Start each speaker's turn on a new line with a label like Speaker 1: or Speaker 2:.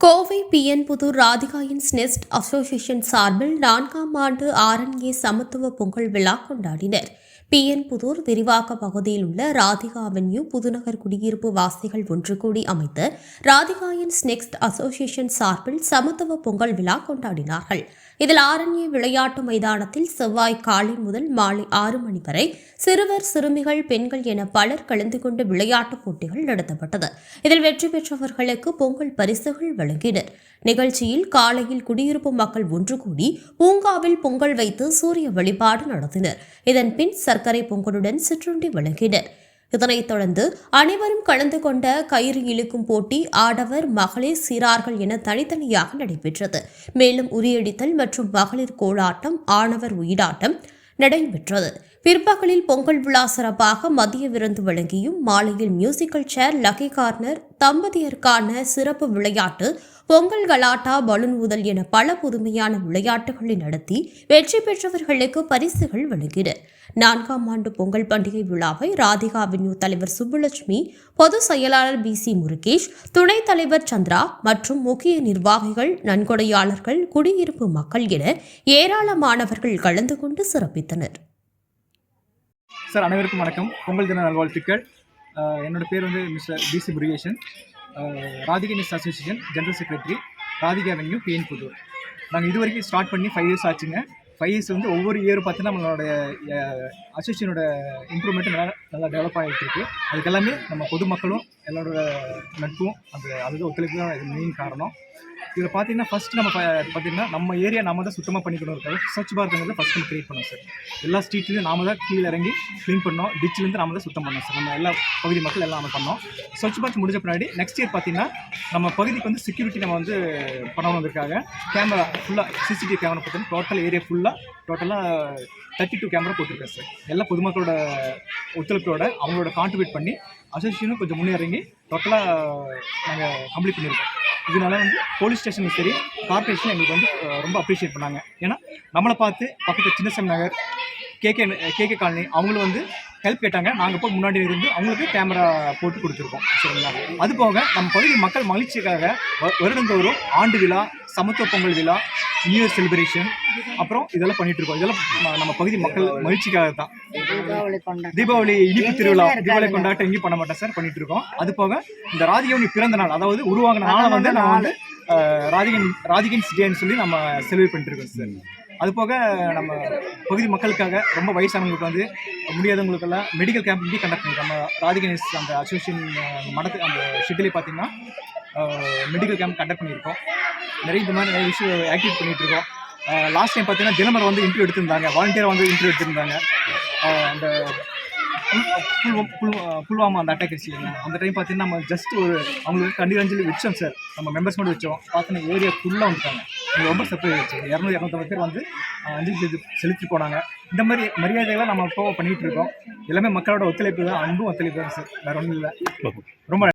Speaker 1: Kovai PN Pudur ராதிகாயின் ஸ்னெஸ்ட் association சார்பில் நான்காம் ஆண்டு ஆர்என்ஏ சமத்துவ பொங்கல் விழா கொண்டாடினர். பிஎன்புதூர் விரிவாக்க பகுதியில் உள்ள ராதிகா அவென்யூ புதுநகர் குடியிருப்பு வாசிகள் ஒன்று கூடி அமைத்து ராதிகாயின் ஸ்னெக்ஸ்ட் அசோசியேஷன் சார்பில் சமத்துவ பொங்கல் விழா கொண்டாடினார்கள். இதில் ஆரண்ய விளையாட்டு மைதானத்தில் செவ்வாய் காலை முதல் மாலை ஆறு மணி வரை சிறுவர் சிறுமிகள் பெண்கள் என பலர் கலந்து கொண்டு விளையாட்டுப் போட்டிகள் நடத்தப்பட்டது. இதில் வெற்றி பெற்றவர்களுக்கு பொங்கல் பரிசுகள் வழங்கினர். நிகழ்ச்சியில் காலையில் குடியிருப்பு மக்கள் ஒன்று கூடி பூங்காவில் பொங்கல் வைத்து சூரிய வழிபாடு நடத்தினர். இதன் பின் சர்க்கரை பொங்கலுடன் சிற்றுண்டி வழங்கினர். இதனைத் தொடர்ந்து அனைவரும் கலந்து கொண்ட கயிறு இழுக்கும் போட்டி ஆடவர் மகளிர் சீரார்கள் என தனித்தனியாக நடைபெற்றது. மேலும் உரியடித்தல் மற்றும் மகளிர் கோலாட்டம் ஆணவர் உயிராட்டம் நடைபெற்றது. பிற்பகலில் பொங்கல் விழா சிறப்பாக மதிய விருந்து வழங்கியும் மாலையில் மியூசிக்கல் சேர் லக்கி கார்னர் தம்பதியருக்கான சிறப்பு விளையாட்டு பொங்கல் கலாட்டா பலூன் ஊதல் என பல புதுமையான விளையாட்டுகளை நடத்தி வெற்றி பெற்றவர்களுக்கு பரிசுகள் வழங்கினர் நான்காம் ஆண்டு பொங்கல் பண்டிகை விழாவை ராதிகா அவென்யூ தலைவர் சுப்புலட்சுமி பொதுச் செயலாளர் பி சி முருகேஷ் துணைத் தலைவர் சந்திரா மற்றும் முக்கிய நிர்வாகிகள் நன்கொடையாளர்கள் குடியிருப்பு மக்கள் என ஏராளமானவர்கள் கலந்து கொண்டு சிறப்பித்தனர்.
Speaker 2: சார் அனைவருக்கும் வணக்கம். பொங்கல் தின நல்வாழ்த்துக்கள். என்னோட பேர் வந்து mister P C Murugesan. Radhika நிஸ் association general secretary Radhika avenue P N Pudur நாங்கள் இது வரைக்கும் ஸ்டார்ட் பண்ணி ஃபைவ் இயர்ஸ் ஆச்சுங்க. ஃபைவ் இயர்ஸ் வந்து ஒவ்வொரு இயரும் பார்த்தீங்கன்னா நம்மளோட அசோசியனோட இம்ப்ரூவ்மெண்ட் நல்லா நல்லா டெவலப் ஆகிட்டு இருக்கு. அதுக்கு எல்லாமே நம்ம பொதுமக்களும் எல்லாரோட நட்பும் அந்த அதுக்கு ஒத்துழைப்பு தான் மெயின் காரணம். இதில் பார்த்தீங்கன்னா ஃபஸ்ட்டு நம்ம பார்த்தீங்கன்னா நம்ம ஏரியா நம்ம தான் சுத்தமாக பண்ணிக்கணும் இருக்காது. ஸ்வச் பாரத்ங்கிறத ஃபஸ்ட் நம்ம க்ரியேட் பண்ணோம் சார் எல்லா ஸ்ட்ரீட்லேயும் நாம தான் கீழே இறங்கி க்ளீன் பண்ணோம் டிச்சிலேருந்து நாம தான் சுத்தம் பண்ணோம் சார் நம்ம எல்லா பகுதி மக்கள் எல்லாம் நம்ம பண்ணோம் ஸ்வச் பாரத் முடிஞ்ச பின்னாடி நெக்ஸ்ட் இயர் பார்த்தீங்கன்னா நம்ம பகுதிக்கு வந்து செக்யூரிட்டி நம்ம வந்து பண்ணணுங்கிறதுக்காக கேமரா ஃபுல்லாக சிசிடிவி கேமரா பார்த்தீங்கன்னா டோட்டல் ஏரியா ஃபுல்லாக டோட்டலாக தேர்ட்டி டூ கேமரா போட்டிருக்கேன் சார் எல்லா பொதுமக்களோட ஒத்துழைப்போட அவங்களோட கான்ட்ரிபியூட் பண்ணி அசோசியேஷனும் கொஞ்சம் முன்னேறங்கி டோட்டலாக நாங்கள் கம்ப்ளீட் பண்ணியிருக்கோம் இதனால வந்து போலீஸ் ஸ்டேஷனும் சரி கார்பரேஷன் எங்களுக்கு வந்து ரொம்ப அப்ரிஷியேட் பண்ணாங்க. ஏன்னா நம்மளை பார்த்து பக்கத்து Chinnasam Nagar K K K K colony அவங்களும் வந்து ஹெல்ப் கேட்டாங்க. நாங்கள் போய் முன்னாடி இருந்து அவங்களுக்கு கேமரா போட்டு கொடுத்துருக்கோம். சரிங்களா? அது போக நம்ம பகுதி மக்கள் மகிழ்ச்சிக்காக வ- வருடந்தோறும் ஆண்டு விழா சமத்துவ பொங்கல் விழா நியூ இயர் செலிப்ரேஷன் அப்புறம் இதெல்லாம் பண்ணிட்டு இருக்கோம். இதெல்லாம் நம்ம பகுதி மக்கள் மகிழ்ச்சிக்காக தான்.
Speaker 3: தீபாவளி
Speaker 2: இனிப்பு திருவிழா தீபாவளி கொண்டாட்டம் எங்கேயும் பண்ண மாட்டேன் சார். பண்ணிட்டு இருக்கோம். அது போக இந்த ராதிகவனி பிறந்த நாள் அதாவது உருவாகின நாளை வந்து நம்ம வந்து ராதிகன் ராதிகன்ஸ் டேன்னு சொல்லி நம்ம செலிப்ரேட் பண்ணிட்டு இருக்கோம் சார். அது போக நம்ம பகுதி மக்களுக்காக ரொம்ப வயசானவங்களுக்கு வந்து முடியாதவங்களுக்கெல்லாம் மெடிக்கல் கேம்ப் இங்கே கண்டக்ட் பண்ணிருக்கோம். நம்ம ராதிகன்ஸ் அந்த அசோசியேஷன் மடத்து அந்த ஷெட்யூலே பார்த்தீங்கன்னா மெடிக்கல் கேம்ப் கண்டக்ட் பண்ணியிருக்கோம். நிறைய இந்த மாதிரி நிறைய விஷயம் ஆக்டிவேட் பண்ணிட்டு இருக்கோம் லாஸ்ட் டைம் பார்த்தீங்கன்னா தினமர் வந்து இன்டர்வியூ எடுத்திருந்தாங்க. வாலண்டியராக வந்து இன்டர்வியூ எடுத்திருந்தாங்க. அந்த புல்- புல்வா- புல்வா- புல்வாமா அந்த அட்டாக் இல்லைங்க அந்த டைம் பார்த்தீங்கன்னா நம்ம ஜஸ்ட் ஒரு அவங்களுக்கு கண்டிப்பாக வச்சோம் சார் நம்ம மெம்பர்ஸ் மட்டும் வச்சோம். பார்த்தீங்கன்னா ஏரியா ஃபுல்லாக வந்துட்டாங்க. ரொம்ப சர்ப்ரைஸ் ஆச்சு இரநூறு இரநூத்தம்பது பேர் வந்து அஞ்சலி செலுத்தி செலுத்திட்டு போனாங்க. இந்த மாதிரி மரியாதைகள்லாம் நம்ம இப்போ பண்ணிகிட்டு இருக்கோம் எல்லாமே மக்களோட ஒத்துழைப்பு தான் அன்பும் ஒத்துழைப்பு தான் சார் வேறு ஒன்றும் இல்லை. ரொம்ப